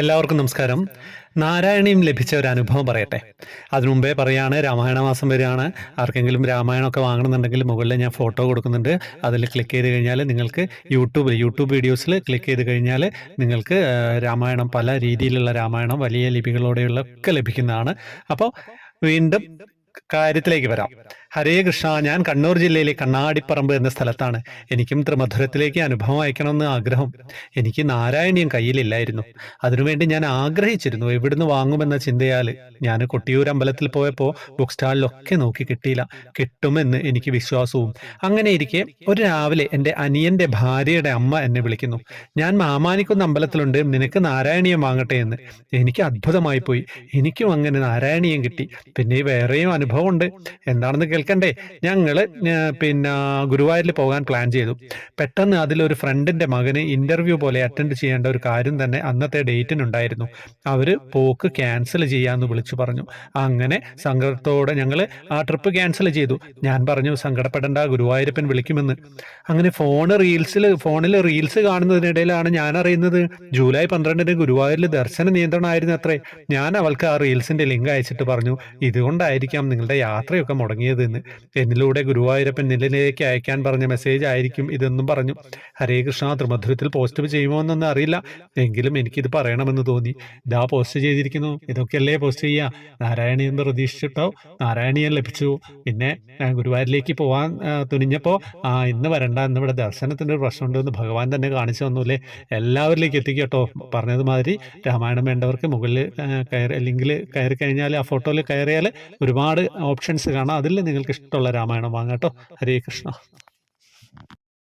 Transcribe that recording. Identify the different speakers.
Speaker 1: എല്ലാവർക്കും നമസ്കാരം. നാരായണീയം ലഭിച്ച ഒരു അനുഭവം പറയട്ടെ. അതിനു മുമ്പേ പറയാണ് രാമായണ മാസം വരികയാണ് ആർക്കെങ്കിലും രാമായണമൊക്കെ വാങ്ങണമെന്നുണ്ടെങ്കിൽ മുകളിൽ ഞാൻ ഫോട്ടോ കൊടുക്കുന്നുണ്ട്. അതിൽ ക്ലിക്ക് ചെയ്ത് കഴിഞ്ഞാൽ നിങ്ങൾക്ക് യൂട്യൂബിൽ യൂട്യൂബ് വീഡിയോസിൽ ക്ലിക്ക് ചെയ്ത് കഴിഞ്ഞാൽ നിങ്ങൾക്ക് രാമായണം പല രീതിയിലുള്ള രാമായണം വലിയ ലിപികളോടെയുള്ള ഒക്കെ ലഭിക്കുന്നതാണ്. അപ്പോൾ വീണ്ടും കാര്യത്തിലേക്ക് വരാം. ഹരേ കൃഷ്ണ ഞാൻ കണ്ണൂർ ജില്ലയിലെ കണ്ണാടിപ്പറമ്പ് എന്ന സ്ഥലത്താണ്. എനിക്കും ത്രിമധുരത്തിലേക്ക് അനുഭവം അയക്കണമെന്ന് ആഗ്രഹം. എനിക്ക് നാരായണീയം കയ്യിലില്ലായിരുന്നു. അതിനുവേണ്ടി ഞാൻ ആഗ്രഹിച്ചിരുന്നു എവിടുന്ന് വാങ്ങുമെന്ന ചിന്തയാൽ ഞാൻ കൊട്ടിയൂർ അമ്പലത്തിൽ പോയപ്പോൾ ബുക്ക് സ്റ്റാളിലൊക്കെ നോക്കി കിട്ടിയില്ല. കിട്ടുമെന്ന് എനിക്ക് വിശ്വാസവും. അങ്ങനെ ഇരിക്കെ ഒരു രാവിലെ എന്റെ അനിയന്റെ ഭാര്യയുടെ അമ്മ എന്നെ വിളിക്കുന്നു. ഞാൻ മാമാനിക്കുന്ന അമ്പലത്തിലുണ്ട്. നിനക്ക് നാരായണീയം വാങ്ങട്ടെ എന്ന്. എനിക്ക് അത്ഭുതമായി പോയി. എനിക്കും അങ്ങനെ നാരായണീയം കിട്ടി. പിന്നെ വേറെയും അനുഭവമുണ്ട്. എന്താണെന്ന് കേൾക്കണ്ടേ? ഞങ്ങൾ പിന്നെ ഗുരുവായൂരിൽ പോകാൻ പ്ലാൻ ചെയ്തു. പെട്ടെന്ന് അതിലൊരു ഫ്രണ്ടിന്റെ മകന് ഇന്റർവ്യൂ പോലെ അറ്റൻഡ് ചെയ്യേണ്ട ഒരു കാര്യം തന്നെ അന്നത്തെ ഡേറ്റിനുണ്ടായിരുന്നു അവർ പോക്ക് ക്യാൻസൽ ചെയ്യാമെന്ന് വിളിച്ചു പറഞ്ഞു. അങ്ങനെ സങ്കടത്തോടെ ഞങ്ങൾ ആ ട്രിപ്പ് ക്യാൻസൽ ചെയ്തു. ഞാൻ പറഞ്ഞു സങ്കടപ്പെടേണ്ട ഗുരുവായൂരപ്പൻ വിളിക്കുമെന്ന്. അങ്ങനെ ഫോൺ റീൽസിൽ ഫോണിൽ റീൽസ് കാണുന്നതിനിടയിലാണ് ഞാൻ അറിയുന്നത്. ജൂലൈ പന്ത്രണ്ടിന് ഗുരുവായൂരിൽ ദർശന നിയന്ത്രണമായിരുന്നു അത്രേ ഞാൻ അവൾക്ക് ആ റീൽസിന്റെ ലിങ്ക് അയച്ചിട്ട് പറഞ്ഞു ഇതുകൊണ്ടായിരിക്കാം നിങ്ങളുടെ യാത്രയൊക്കെ മുടങ്ങിയത് എന്ന് എന്നിലൂടെ ഗുരുവായൂരപ്പൻ നിലയിലേക്ക് അയക്കാൻ പറഞ്ഞ മെസ്സേജ് ആയിരിക്കും ഇതെന്നും പറഞ്ഞു. ഹരേ കൃഷ്ണ ത്രിമധുരത്തിൽ പോസ്റ്റ് ചെയ്യുമോ എന്നൊന്നും അറിയില്ല. എങ്കിലും എനിക്കിത് പറയണമെന്ന് തോന്നി. ഇതാ പോസ്റ്റ് ചെയ്തിരിക്കുന്നു. ഇതൊക്കെയല്ലേ പോസ്റ്റ് ചെയ്യുക നാരായണീയം പ്രതീക്ഷിച്ചിട്ടോ നാരായണീയം ലഭിച്ചു. പിന്നെ ഗുരുവായൂരിലേക്ക് പോകാൻ തുനിഞ്ഞപ്പോൾ ആ ഇന്ന് വരണ്ട. ഇന്ന് ഇവിടെ ദർശനത്തിന്റെ ഒരു പ്രശ്നമുണ്ടെന്ന് ഭഗവാൻ തന്നെ കാണിച്ചു തന്നൂല്ലേ എല്ലാവരിലേക്ക് എത്തിക്കട്ടോ പറഞ്ഞതുമാതിരി രാമായണം വേണ്ടവർക്ക് മുകളിൽ കയറി അല്ലെങ്കിൽ കയറി കഴിഞ്ഞാൽ ആ ഫോട്ടോയിൽ കയറിയാൽ ഒരുപാട് ഓപ്ഷൻസ് കാണാം. അതിൽ നിങ്ങൾക്ക് ഇഷ്ടമുള്ള രാമായണം വാങ്ങാം കേട്ടോ. ഹരേ കൃഷ്ണ.